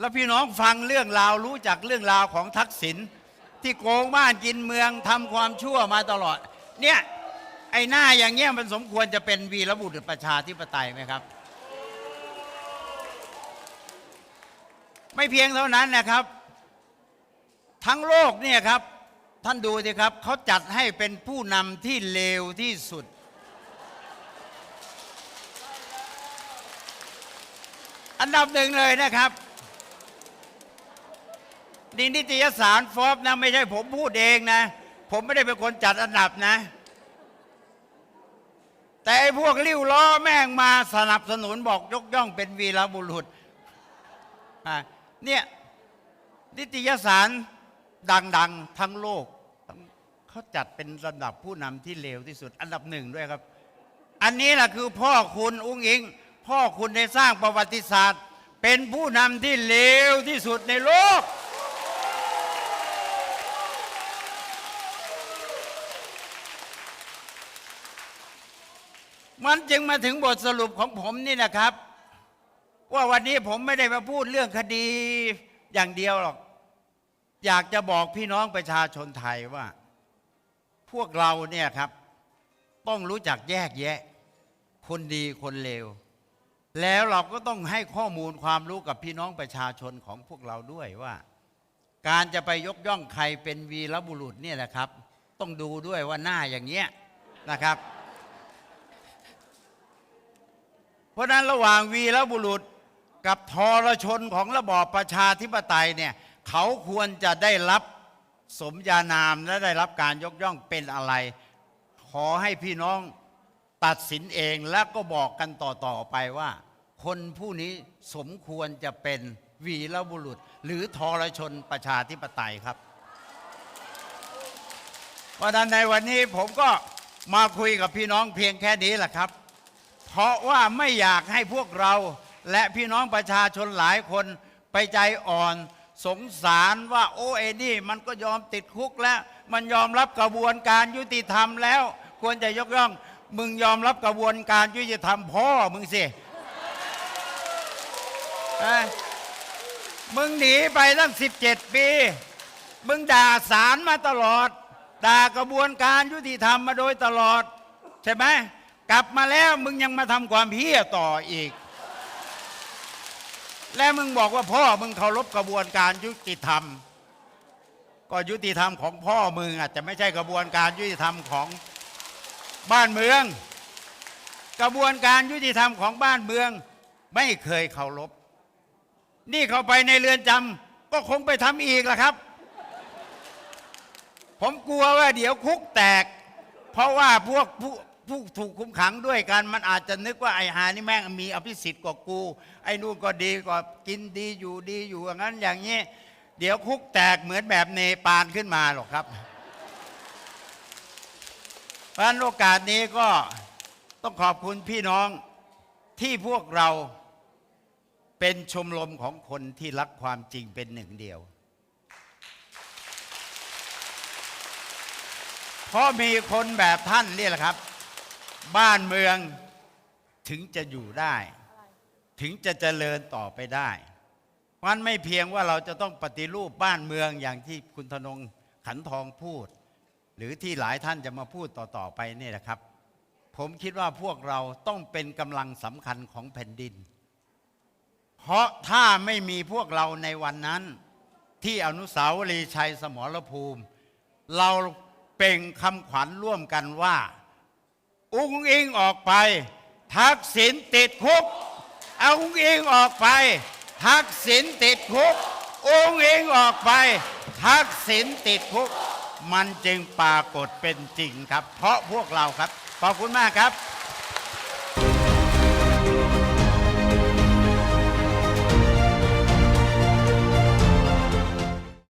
แล้วพี่น้องฟังเรื่องราวรู้จักเรื่องราวของทักษิณที่โกงบ้านกินเมืองทำความชั่วมาตลอด เนี่ยไอ้หน้าอย่างเงี้ยมันสมควรจะเป็นวีรบุรุษประชาธิปไตยไหมครับ ไม่เพียงเท่านั้นนะครับ ทั้งโลกเนี่ยครับ ท่านดูสิครับเขาจัดให้เป็นผู้นำที่เลวที่สุดอันดับหนึ่งเลยนะครับ ดินิตยสารฟอบนะ ไม่ใช่ผมพูดเองนะ ผมไม่ได้เป็นคนจัดอันดับนะ แต่ไอ้พวกลิ้วล้อแม่งมาสนับสนุนบอกยกย่องเป็นวีรบุรุษอะเนี่ยนิตยสารดังๆ ทั้งโลกเขาจัดเป็นระดับผู้นำที่เลวที่สุด อันดับหนึ่งด้วยครับ อันนี้แหละคือพ่อคุณอุ้งอิง พ่อคุณได้สร้างประวัติศาสตร์ เป็นผู้นำที่เลวที่สุดในโลก มันจึงมาถึงบทสรุปของผมนี่นะครับ ว่าวันนี้ผมไม่ได้มาพูดเรื่องคดีอย่างเดียวหรอก อยากจะบอกพี่น้องประชาชนไทยว่า พวกเราเนี่ยครับ ต้องรู้จักแยกแยะ คนดีคนเลวแล้วเราก็ต้องให้ข้อมูลความรู้กับพี่น้องประชาชนของพวกเราด้วยว่า การจะไปยกย่องใครเป็นวีรบุรุษเนี่ยนะครับ ต้องดูด้วยว่าหน้าอย่างเงี้ยนะครับ เพราะนั้นระหว่างวีรบุรุษกับทรชนของระบอบประชาธิปไตยเนี่ยเขาควรจะได้รับสมญานามและได้รับการยกย่องเป็นอะไร ขอให้พี่น้องตัดสินเองแล้วก็บอกกันต่อๆไปว่า คนผู้นี้สมควรจะเป็นวีรบุรุษ หรือทรชนประชาธิปไตยครับ เพราะฉะนั้นในวันนี้ผมก็มาคุยกับพี่น้องเพียงแค่นี้แหละครับ เพราะว่าไม่อยากให้พวกเราและพี่น้องประชาชนหลายคนไปใจอ่อน สงสารว่าโอ้เอนี่มันก็ยอมติดคุกแล้ว มันยอมรับกระบวนการยุติธรรมแล้ว ควรจะยกย่อง มึงยอมรับกระบวนการยุติธรรมพ่อมึงสิเอ้ยมึงหนีไปตั้ง 17 ปี มึงด่าศาลมาตลอด ด่ากระบวนการยุติธรรมมาโดยตลอด ใช่ไหม กลับมาแล้วมึงยังมาทำความเพี้ยต่ออีก และมึงบอกว่าพ่อมึงเคารพกระบวนการยุติธรรม ก็ยุติธรรมของพ่อมึงอาจจะไม่ใช่กระบวนการยุติธรรมของบ้านเมือง กระบวนการยุติธรรมของบ้านเมือง ไม่เคยเคารพนี่เข้าไปในเรือนจำก็คงไปทำอีกละครับ ผมกลัวว่าเดี๋ยวคุกแตก เพราะว่าพวกผู้ ผู้ถูกคุมขังด้วยกัน มันอาจจะนึกว่าไอ้หานี่แม่งมีอภิสิทธิ์กว่ากู ไอ้นู่นก็ดีกว่ากินดีอยู่ดีอยู่อย่างนั้นอย่างนี้ เดี๋ยวคุกแตกเหมือนแบบเนปาลขึ้นมาหรอกครับ เพราะฉะนั้นโอกาสนี้ก็ต้องขอบคุณพี่น้องที่พวกเราเป็นชมรมของคนที่รักความจริงเป็นหนึ่งเดียว เพราะมีคนแบบท่านนี่แหละครับ บ้านเมืองถึงจะอยู่ได้ ถึงจะเจริญต่อไปได้มันไม่เพียงว่าเราจะต้องปฏิรูปบ้านเมืองอย่างที่คุณธนงขันทองพูด หรือที่หลายท่านจะมาพูดต่อๆไปนี่แหละครับ ผมคิดว่าพวกเราต้องเป็นกำลังสำคัญของแผ่นดิน เพราะถ้าไม่มีพวกเราในวันนั้น ที่อนุสาวรีย์ชัยสมรภูมิ เราเป่งคำขวัญร่วมกันว่า อุ้งอิงออกไป ทักษิณติดคุก เอาอุ้งอิงออกไป ทักษิณติดคุก อุ้งอิงออกไป ทักษิณติดคุก มันจึงปรากฏเป็นจริงครับ เพราะพวกเราครับ ขอบคุณมากครับ